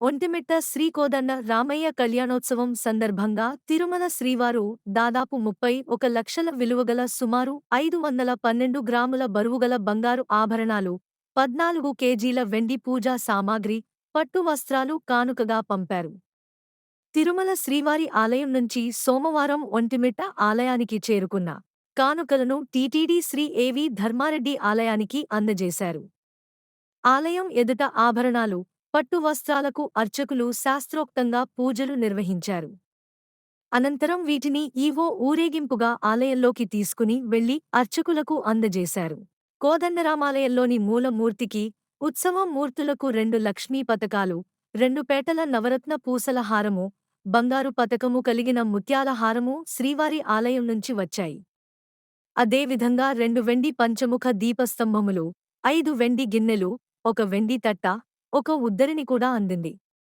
ఒంటిమిట్ట శ్రీకోదండ రామయ్య కళ్యాణోత్సవం సందర్భంగా తిరుమల శ్రీవారు దాదాపు ముప్పై ఒక లక్షల విలువగల సుమారు ఐదు వందల పన్నెండు గ్రాముల బరువుగల బంగారు ఆభరణాలు పద్నాలుగు కేజీల వెండి పూజా సామాగ్రి పట్టు వస్త్రాలు కానుకగా పంపారు. తిరుమల శ్రీవారి ఆలయం నుంచి సోమవారం ఒంటిమిట్ట ఆలయానికి చేరుకున్న కానుకలను టీటీడీ శ్రీ ఏవి ధర్మారెడ్డి ఆలయానికి అందజేశారు. ఆలయం ఎదుట ఆభరణాలు పట్టు వస్త్రాలకు అర్చకులు శాస్త్రోక్తంగా పూజలు నిర్వహించారు. అనంతరం వీటిని ఈవో ఊరేగింపుగా ఆలయంలోకి తీసుకుని వెళ్ళి అర్చకులకు అందజేశారు. కోదండరామాలయంలోని మూలమూర్తికి ఉత్సవం మూర్తులకు రెండు లక్ష్మీ పతకాలు రెండు పేటల నవరత్న పూసల హారము బంగారు పతకము కలిగిన ముత్యాల హారము శ్రీవారి ఆలయం నుంచి వచ్చాయి. అదేవిధంగా రెండు వెండి పంచముఖ దీపస్తంభములు ఐదు వెండి గిన్నెలు ఒక వెండి తట్ట ఒక ఉద్దరిని కూడా అందింది.